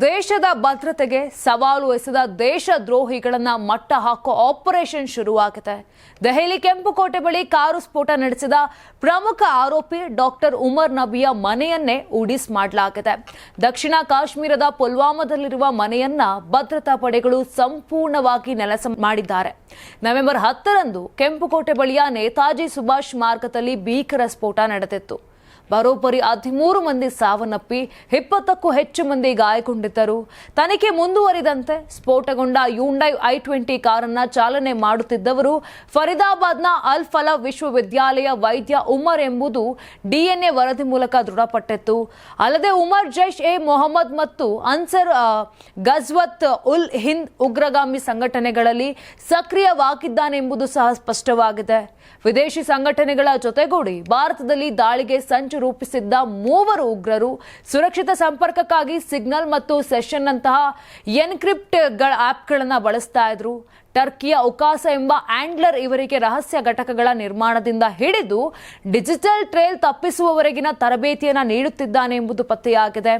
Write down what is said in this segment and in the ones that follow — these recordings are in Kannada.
ದೇಶದ ಭದ್ರತೆಗೆ ಸವಾಲು ಎಸೆದ ದೇಶದ್ರೋಹಿಗಳನ್ನ ಮಟ್ಟ ಹಾಕೋ ಆಪರೇಷನ್ ಶುರುವಾಗಿದೆ. ದೆಹಲಿ ಕೆಂಪುಕೋಟೆ ಬಳಿ ಕಾರು ಸ್ಫೋಟ ನಡೆಸಿದ ಪ್ರಮುಖ ಆರೋಪಿ ಡಾಕ್ಟರ್ ಉಮರ್ ನಬಿಯ ಮನೆಯನ್ನೇ ಉಡಿಸ್ ಮಾಡಲಾಗಿದೆ. ದಕ್ಷಿಣ ಕಾಶ್ಮೀರದ ಪುಲ್ವಾಮಾದಲ್ಲಿರುವ ಮನೆಯನ್ನ ಭದ್ರತಾ ಪಡೆಗಳು ಸಂಪೂರ್ಣವಾಗಿ ನೆಲಸ ಮಾಡಿದ್ದಾರೆ. ನವೆಂಬರ್ ಹತ್ತರಂದು ಕೆಂಪುಕೋಟೆ ಬಳಿಯ ನೇತಾಜಿ ಸುಭಾಷ್ ಮಾರ್ಗದಲ್ಲಿ ಭೀಕರ ಸ್ಫೋಟ ನಡೆದಿತ್ತು. ಬರೋಬ್ಬರಿ ಹದಿಮೂರು ಮಂದಿ ಸಾವನ್ನಪ್ಪಿ, ಇಪ್ಪತ್ತಕ್ಕೂ ಹೆಚ್ಚು ಮಂದಿ ಗಾಯಗೊಂಡಿದ್ದರು. ತನಿಖೆ ಮುಂದುವರಿದಂತೆ ಸ್ಫೋಟಗೊಂಡ ಯುಂಡೈ ಐ ಟ್ವೆಂಟಿ ಕಾರನ್ನ ಚಾಲನೆ ಮಾಡುತ್ತಿದ್ದವರು ಫರಿದಾಬಾದ್ನ ಅಲ್ ಫಲಾ ವಿಶ್ವವಿದ್ಯಾಲಯ ವೈದ್ಯ ಉಮರ್ ಎಂಬುದು ಡಿಎನ್ಎ ವರದಿ ಮೂಲಕ ದೃಢಪಟ್ಟಿತ್ತು. ಅಲ್ಲದೆ ಉಮರ್, ಜೈಷ್ ಎ ಮೊಹಮ್ಮದ್ ಮತ್ತು ಅನ್ಸರ್ ಗಜ್ವತ್ ಉಲ್ ಹಿಂದ್ ಉಗ್ರಗಾಮಿ ಸಂಘಟನೆಗಳಲ್ಲಿ ಸಕ್ರಿಯವಾಗಿದ್ದಾನೆಂಬುದು ಸಹ ಸ್ಪಷ್ಟವಾಗಿದೆ. ವಿದೇಶಿ ಸಂಘಟನೆಗಳ ಜೊತೆಗೂಡಿ ಭಾರತದಲ್ಲಿ ದಾಳಿಗೆ ಸಂಚು ರೂಪಿಸಿದ್ದ ಮೂವರು ಉಗ್ರರು ಸುರಕ್ಷಿತ ಸಂಪರ್ಕಕ್ಕಾಗಿ ಸಿಗ್ನಲ್ ಮತ್ತು ಸೆಷನ್ ನಂತಹ ಎನ್ಕ್ರಿಪ್ಟ್ ಆಪ್ಗಳನ್ನು ಬಳಸ್ತಾ ಇದ್ರು. ಟರ್ಕಿಯ ಉಕಾಸ ಎಂಬ ಆಂಡ್ಲರ್ ಇವರಿಗೆ ರಹಸ್ಯ ಘಟಕಗಳ ನಿರ್ಮಾಣದಿಂದ ಹಿಡಿದು ಡಿಜಿಟಲ್ ಟ್ರೇಲ್ ತಪ್ಪಿಸುವವರೆಗಿನ ತರಬೇತಿಯನ್ನು ನೀಡುತ್ತಿದ್ದಾನೆ ಎಂಬುದು ಪತ್ತೆಯಾಗಿದೆ.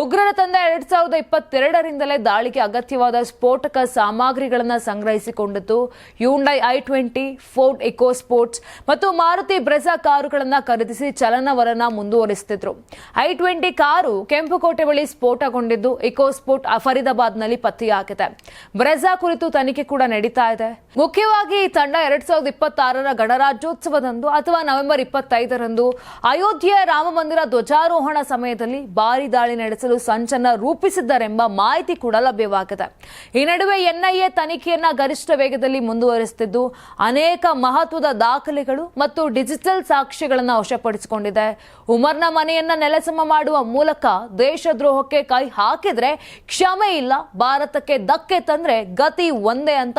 ಉಗ್ರರ ತಂದ ಎರಡ್ ಸಾವಿರದ ಇಪ್ಪತ್ತೆರಡರಿಂದಲೇ ದಾಳಿಗೆ ಅಗತ್ಯವಾದ ಸ್ಫೋಟಕ ಸಾಮಗ್ರಿಗಳನ್ನು ಸಂಗ್ರಹಿಸಿಕೊಂಡಿದ್ದು Hyundai I twenty, Ford Eco Sports ಮತ್ತು ಮಾರುತಿ ಬ್ರೆಜಾ ಕಾರುಗಳನ್ನು ಖರೀದಿಸಿ ಚಲನವಲನ ಮುಂದುವರಿಸುತ್ತಿದ್ರು. ಐ ಟ್ವೆಂಟಿ ಕಾರು ಕೆಂಪುಕೋಟೆ ಬಳಿ ಸ್ಫೋಟಗೊಂಡಿದ್ದು, ಇಕೋ ಸ್ಪೋರ್ಟ್ ಫರೀದಾಬಾದ್ನಲ್ಲಿ ಪತ್ತೆಯಾಗಿದೆ. ಬ್ರೆಜಾ ಕುರಿತು ತನಿಖೆ ಕೂಡ ನಡೀತಾ ಇದೆ. ಮುಖ್ಯವಾಗಿ ಈ ತಂಡ ಎರಡ್ ಸಾವಿರದ ಇಪ್ಪತ್ತಾರರ ಗಣರಾಜ್ಯೋತ್ಸವದಂದು ಅಥವಾ ನವೆಂಬರ್ ಇಪ್ಪತ್ತೈದರಂದು ಅಯೋಧ್ಯೆಯ ರಾಮ ಮಂದಿರ ಧ್ವಜಾರೋಹಣ ಸಮಯದಲ್ಲಿ ಭಾರಿ ದಾಳಿ ನಡೆಸಲು ಸಂಚನ್ನ ರೂಪಿಸಿದ್ದರೆಂಬ ಮಾಹಿತಿ ಕೂಡ ಲಭ್ಯವಾಗಿದೆ. ಈ ನಡುವೆ ಎನ್ಐಎ ತನಿಖೆಯನ್ನ ಗರಿಷ್ಠ ವೇಗದಲ್ಲಿ ಮುಂದುವರಿಸುತ್ತಿದ್ದು, ಅನೇಕ ಮಹತ್ವದ ದಾಖಲೆಗಳು ಮತ್ತು ಡಿಜಿಟಲ್ ಸಾಕ್ಷ್ಯಗಳನ್ನು ವಶಪಡಿಸಿಕೊಂಡಿದೆ. ಉಮರ್ನ ಮನೆಯನ್ನ ನೆಲಸಮ ಮಾಡುವ ಮೂಲಕ ದೇಶದ್ರೋಹಕ್ಕೆ ಕೈ ಹಾಕಿದ್ರೆ ಕ್ಷಮೆ ಇಲ್ಲ, ಭಾರತಕ್ಕೆ ಧಕ್ಕೆ ತಂದ್ರೆ ಗತಿ ಒಂದೇ ಅಂತ